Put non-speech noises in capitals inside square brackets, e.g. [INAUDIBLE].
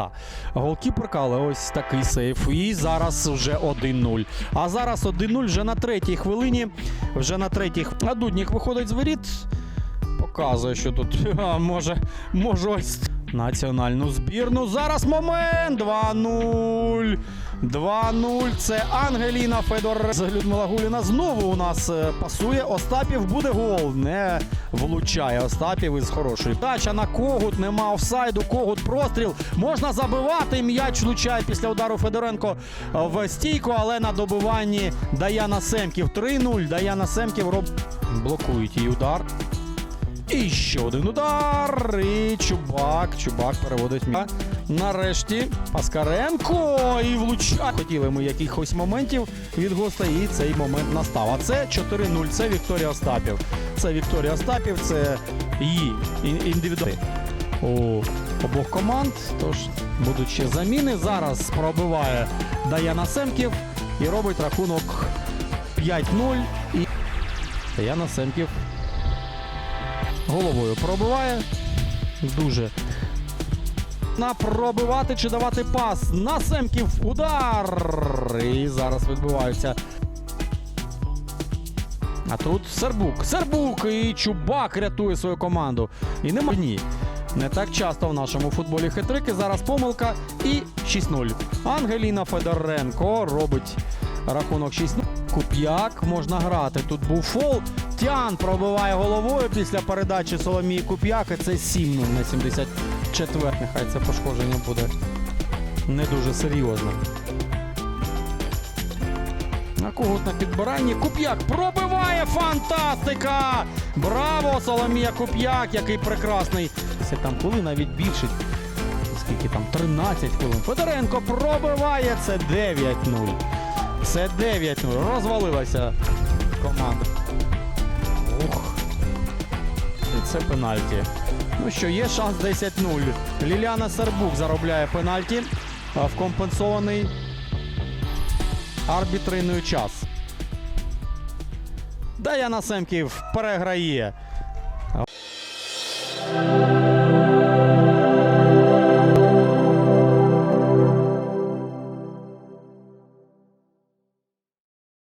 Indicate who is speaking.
Speaker 1: та голкіперка, але ось такий сейф. І зараз вже 1-0. А зараз 1-0 вже на третій хвилині. Вже на третій А Дуднік виходить з воріт. Показує, що тут [LAUGHS] а, може, може ось національну збірну. Зараз момент 2-0. 2-0. Це Ангеліна Федор. з Людмила Гуліна знову у нас е, пасує. Остапів буде гол. Не влучає Остапів із хорошої. Дача на когут, нема офсайду, когут простріл. Можна забивати. М'яч влучає після удару Федоренко в стійку, але на добиванні Даяна Семків 3-0. Даяна Семків роб... блокують її удар. І ще один удар. І Чубак. Чубак переводить м'яч. Нарешті Паскаренко і влучає. Хотіли ми якихось моментів від гостей, і цей момент настав. А це 4-0. Це Вікторія Остапів. Це Вікторія Остапів, це її індивідуальний у обох команд. Тож будуть ще заміни. Зараз пробиває Даяна Семків і робить рахунок 5-0. І Даяна Семків головою пробиває. Дуже. На пробивати чи давати пас. На Семків удар. І зараз відбуваються. А тут Сербук. Сербук і Чубак рятує свою команду. І нема ні. Не так часто в нашому футболі хитрики. Зараз помилка і 6-0. Ангеліна Федоренко робить рахунок 6-0. Куп'як можна грати. Тут був фол. Тян пробиває головою після передачі Соломії Куп'як. Це 7-0 на 74. Нехай це пошкодження буде не дуже серйозно. На когось на підбиранні. Куп'як пробиває фантастика! Браво! Соломія Куп'як, який прекрасний. Це там коли навіть більше. Скільки там? 13 хвилин. Федоренко пробиває. Це 9-0. Це 9-0. Розвалилася команда. Це пенальті. Ну що, є шанс 10-0. Ліляна Сербук заробляє пенальті в компенсований арбітриною час. Даяна Семків переграє